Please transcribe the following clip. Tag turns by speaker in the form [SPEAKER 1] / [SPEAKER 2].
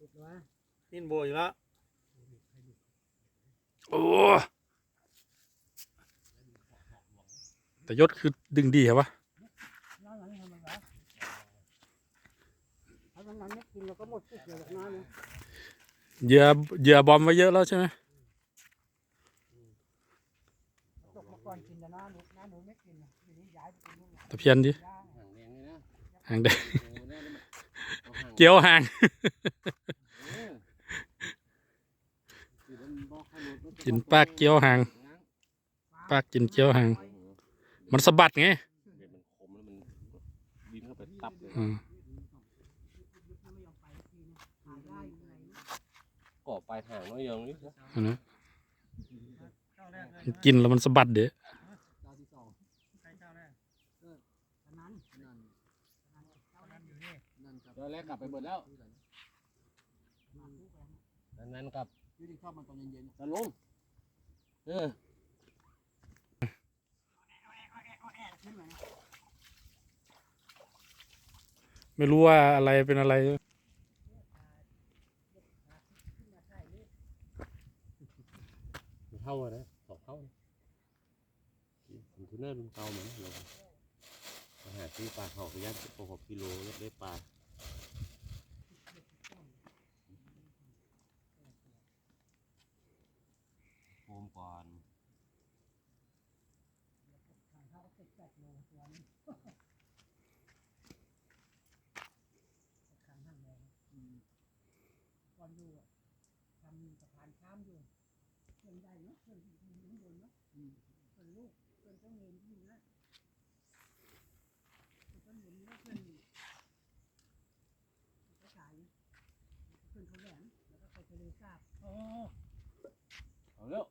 [SPEAKER 1] ติดวะ
[SPEAKER 2] นินโบอยู่แล้ว
[SPEAKER 3] โอ้แต่ยศคือดึงดีเหรอวะ
[SPEAKER 1] น้ำหลังทำไมวะถ้าน้ำหลังไม่กินเราก็หมดสิทธิ์เลยแบบนั้นนะ
[SPEAKER 3] เหยื่อเหยื่อบอมไว้เยอะแล้วใช่ไหม
[SPEAKER 1] ตกมาก่อนกินแต่น้าหนูน้าหนูไม่กินนะทีนี้ย้ายไปกินนู่นน่ะ
[SPEAKER 3] ตะเพียนดิ
[SPEAKER 1] ย่าง
[SPEAKER 2] ห่างแดงเลยนะ
[SPEAKER 3] หา กินปลาเกี่ยวหางปลากินเกี่ยวหาง มันสะบัดไง
[SPEAKER 2] เดี๋ยวมันคมแล้วมันดินเข้าไปตับเลย
[SPEAKER 3] อืม
[SPEAKER 1] ถ้าไม่ยอมไปทีนะหาได้ยังไงนะ
[SPEAKER 2] ก่อปลายห่างน้อยยังนี่นะ
[SPEAKER 3] อันนั้นมันกินแล้วมันสะบัดเด้
[SPEAKER 1] เท่านั้นเท่านั้นเท่านั้นอยู่นี่
[SPEAKER 2] ตอนแรกกลับไปหมดแล้ว นั้นๆกลับ
[SPEAKER 1] ยูดีเข้ามาตอนเย็น
[SPEAKER 2] ตะลง เออ
[SPEAKER 1] ๆขึ้นมา
[SPEAKER 3] ไม่รู้ว่าอะไรเป็นอะไร
[SPEAKER 2] เท่าอะนะสองเท่าผมคือเนิ่นเก่าเหมือนเรามาหาซื้อปลาเขาไปย่างสิบหกกิโลแล้วได้ปลาโฟม ก่อน
[SPEAKER 1] ทางเข้าก็ติดแปดโลตัวนี้ขังทานแดงก่อนอยู่อะทำสะพานข้ามอยู่เพื่อนได้เนาะเพื่อนอยู่ข้างบนเนาะเพื่อนลูกเพื่อนต้องเรียนที่นะเพื่อนเห็นว่าเพื่อนเขาขายเพื่อนเขาแหลมแล้วก็ไปทะเลสาบ
[SPEAKER 2] เอาแล้ว